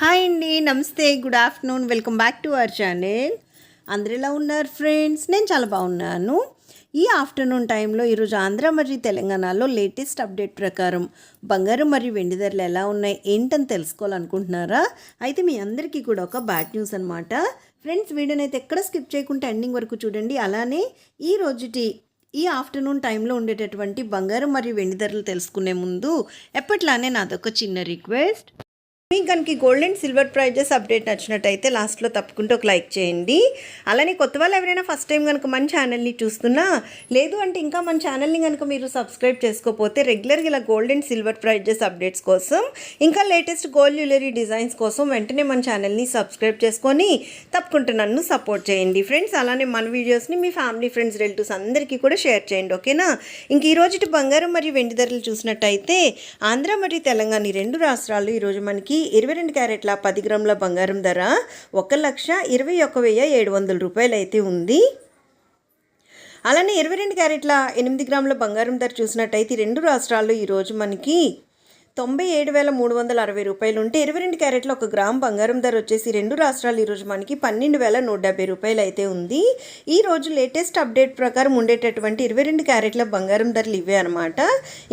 Hi అండి నమస్తే good afternoon welcome back to our channel. అందరు ఎలా ఉన్నారు ఫ్రెండ్స్? నేను చాలా బాగున్నాను. ఈ ఆఫ్టర్నూన్ టైంలో ఈరోజు ఆంధ్ర మరియు తెలంగాణలో లేటెస్ట్ అప్డేట్ ప్రకారం బంగారం మరియు వెండి ధరలు ఎలా ఉన్నాయి ఏంటని తెలుసుకోవాలనుకుంటున్నారా? అయితే మీ అందరికీ కూడా ఒక బ్యాడ్ న్యూస్ అనమాట ఫ్రెండ్స్ వీడియోని అయితే ఎక్కడ స్కిప్ చేయకుండా ఎండింగ్ వరకు చూడండి. అలానే ఈ రోజుటి ఈ ఆఫ్టర్నూన్ టైంలో ఉండేటటువంటి బంగారం మరియు వెండి ధరలు తెలుసుకునే ముందు ఎప్పట్లానే నాదొక చిన్న రిక్వెస్ట్. మీకు కనుక gold and silver prizes update నచ్చినట్టయితే లాస్ట్లో తప్పకుండా ఒక లైక్ చేయండి. అలానే కొత్త వాళ్ళు ఎవరైనా ఫస్ట్ టైం కనుక మన ఛానల్ని చూస్తున్నా లేదు అంటే ఇంకా మన ఛానల్ని కనుక మీరు సబ్స్క్రైబ్ చేసుకోకపోతే రెగ్యులర్గా ఇలా gold and silver prizes updates కోసం ఇంకా లేటెస్ట్ గోల్డ్ జ్యువెలరీ డిజైన్స్ కోసం వెంటనే మన ఛానల్ని సబ్స్క్రైబ్ చేసుకొని తప్పకుండా నన్ను సపోర్ట్ చేయండి. ఫ్రెండ్స్ అలానే మన వీడియోస్ని మీ ఫ్యామిలీ ఫ్రెండ్స్ రిలేటివ్స్ అందరికీ కూడా షేర్ చేయండి ఓకేనా ఇంక ఈరోజు బంగారం మరియు వెండి ధరలు చూసినట్టయితే ఆంధ్ర మరియు తెలంగాణ ఈ రెండు రాష్ట్రాలు ఈరోజు మనకి ఇరవై రెండు క్యారెట్ల పది గ్రాముల బంగారం ధర ఒక లక్ష ఇరవై ఒక వెయ్యి ఏడు వందల రూపాయలు అయితే ఉంది. అలానే ఇరవై రెండు క్యారెట్ల ఎనిమిది గ్రాముల బంగారం ధర చూసినట్టయితే రెండు రాష్ట్రాల్లో ఈరోజు మనకి తొంభై ఏడు వేల మూడు వందల అరవై రూపాయలు ఉంటే ఇరవై రెండు క్యారెట్ల ఒక గ్రామ్ బంగారం ధర వచ్చేసి రెండు రాష్ట్రాలు ఈరోజు మనకి పన్నెండు వేల నూట డెబ్బై రూపాయలు అయితే ఉంది. ఈ రోజు లేటెస్ట్ అప్డేట్ ప్రకారం ఉండేటటువంటి ఇరవై రెండు క్యారెట్ల బంగారం ధరలు ఇవే అనమాట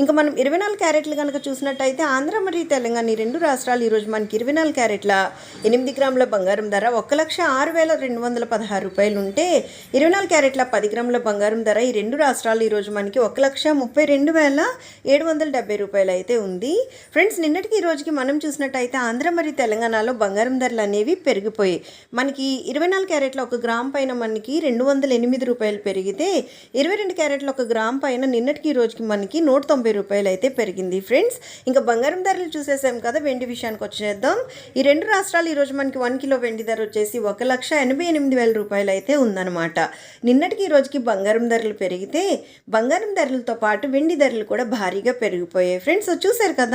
ఇంకా మనం ఇరవై నాలుగు క్యారెట్లు కనుక చూసినట్టయితే ఆంధ్ర మరియు తెలంగాణ ఈ రెండు రాష్ట్రాలు ఈరోజు మనకి ఇరవై నాలుగు క్యారెట్ల ఎనిమిది గ్రాముల బంగారం ధర ఒక లక్ష ఆరు వేల రెండు వందల పదహారు రూపాయలు ఉంటే ఇరవై నాలుగు క్యారెట్ల పది గ్రాముల బంగారం ధర ఈ రెండు రాష్ట్రాలు ఈరోజు మనకి ఒక లక్ష ముప్పై రెండు వేల ఏడు వందల డెబ్బై రూపాయలు అయితే ఉంది. ఫ్రెండ్స్ నిన్నటికి ఈ రోజుకి మనం చూసినట్టయితే ఆంధ్ర మరియు తెలంగాణలో బంగారం ధరలు అనేవి పెరిగిపోయాయి. మనకి ఇరవై నాలుగు క్యారెట్ల ఒక గ్రామ్ పైన మనకి రెండు వందల ఎనిమిది రూపాయలు పెరిగితే ఇరవై రెండు క్యారెట్ల ఒక గ్రామ్ పైన నిన్నటికి ఈ రోజుకి మనకి నూట తొంభై రూపాయలు అయితే పెరిగింది. ఫ్రెండ్స్ ఇంకా బంగారం ధరలు చూసేసాం కదా వెండి విషయానికి వచ్చేద్దాం. ఈ రెండు రాష్ట్రాలు ఈరోజు మనకి వన్ కిలో వెండి ధర వచ్చేసి ఒక లక్ష ఎనభై ఎనిమిది వేల రూపాయలు అయితే ఉందన్నమాట. నిన్నటికి ఈ రోజుకి బంగారం ధరలు పెరిగితే బంగారం ధరలతో పాటు వెండి ధరలు కూడా భారీగా పెరిగిపోయాయి. ఫ్రెండ్స్ చూశారు కదా